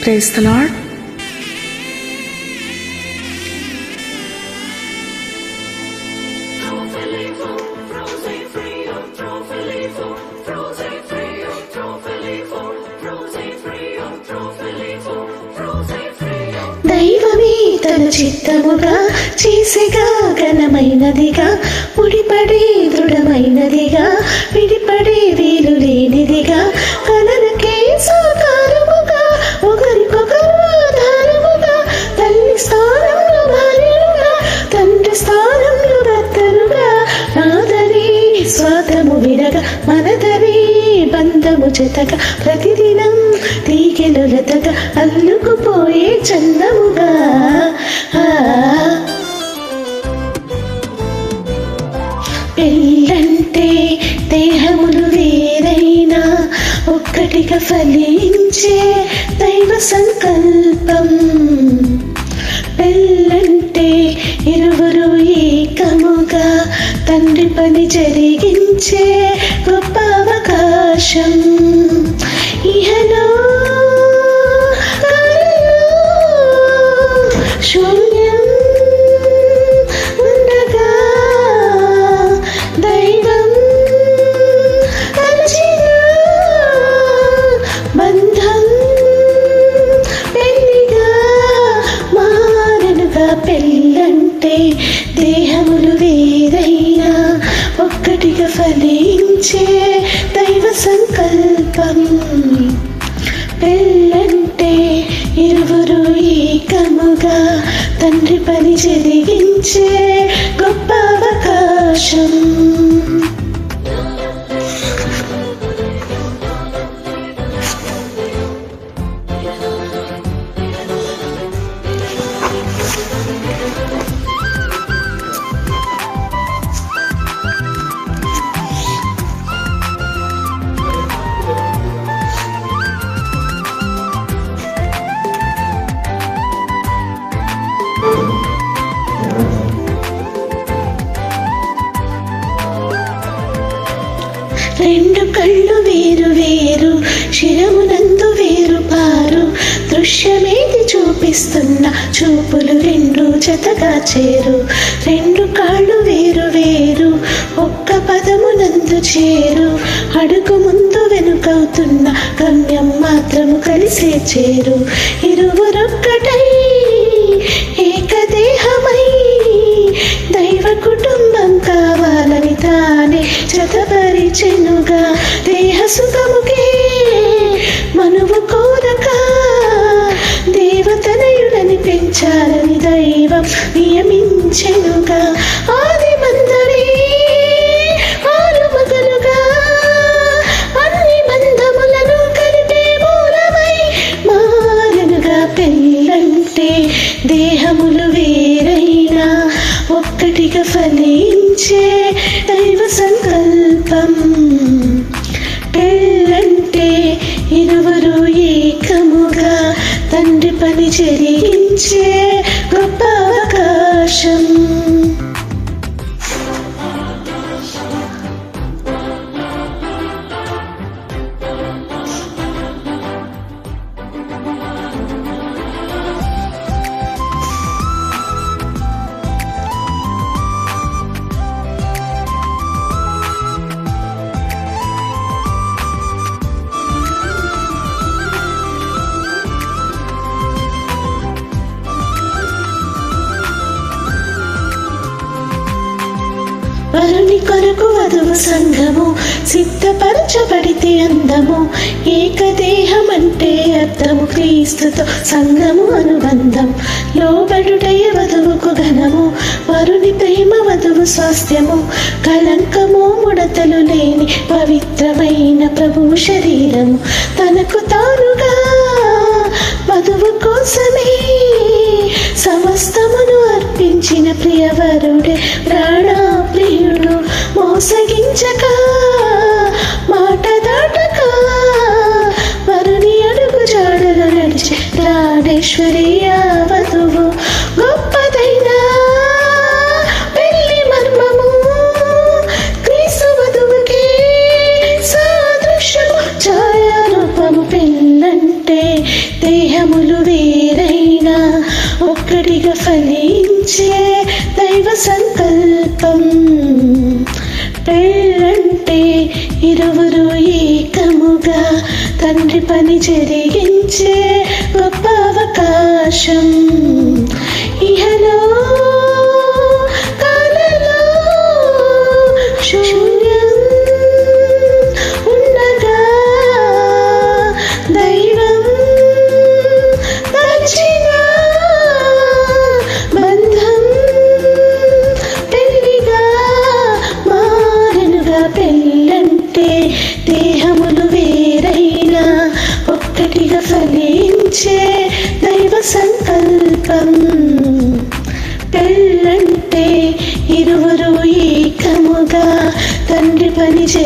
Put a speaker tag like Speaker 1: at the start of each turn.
Speaker 1: Praise the lord
Speaker 2: దైవమే తన చిత్తముగా చేసేగా ఘనమైనదిగా ముడిపడే దృఢమైనదిగా విడిపడే వీలు లేనిదిగా కల జతగా ప్రతిదినం తీగెలు లతగా అల్లుకుపోయే చందముగా. ఆ. పెళ్ళంటే దేహములు వేరైనా ఒక్కటిగా ఫలించే దైవ సంకల్పం. పెళ్ళంటే ఇరువురు ఏకముగా తండ్రి పని జరిగించే గొప్ప అవకాశం. దేహములు వేరైనా ఒక్కటిగా ఫలించే దైవ సంకల్పం. పెళ్ళంటే ఇరువురు ఏకముగా తండ్రి పని జరిగించే గొప్ప అవకాశం. చూపులు రెండు జతగా చేరు. రెండు కాళ్ళు వేరు వేరు ఒక్క పదమునందు చేరు. అడుగు ముందు వెనుకవుతున్న గమ్యం మాత్రము కలిసే చేరు. ఇరువురొక్కటై ఏకదేహమై దైవ కుటుంబం కావాలని తానే జతపరిచెనుగా. దేహ సుఖముకే దేవతనయుడని దైవం నియమించెనుగా. ఆది మందరి ఆరు మగలుగా అన్ని బంధములను కలిపే మూలమై మారనుగా పెళ్ళంటే దేహములు వేరైనా ఒక్కటిగా ఫలించే దైవ సంకల్పం. పెళ్ళంటే ఇరువురు ఏకముగా తండ్రి పని చెరి జరిగించే గొప్ప సంఘము సిద్ధపరచబడితే అందము. ఏకదేహం అంటే అర్థము క్రీస్తుతో సంఘము అనుబంధం. లోబడుటయ వధువుకు ఘనము వరుని ప్రేమ వధువు స్వాస్థ్యము. కలంకము ముడతలు లేని పవిత్రమైన ప్రభువు శరీరము. తనకు తానుగా వధువు కోసమే సమస్తమును అర్పించిన ప్రియవరుడే ప్రాణా అప్పగించక మాట దాటక మరుని అడుగు జాడగా నడిచే రాణేశ్వరియా వధువు గొప్పదైన పెళ్ళి మర్మము. క్రీస్తు వధువుకే సాదృశ్యము ఛాయారూపము దేహములు వేరైనా ఒక్కటిగా ఫలించే దైవ సంకల్పం. పెళ్ళంటే ఇరువురు ఏకముగా తండ్రి పని జరిగించే గొప్ప అవకాశం. ఒక్కటిగా ఫలించే దైవ సంకల్పం. పెళ్ళంటే ఇరువురు ఏకముగా తండ్రి పని చే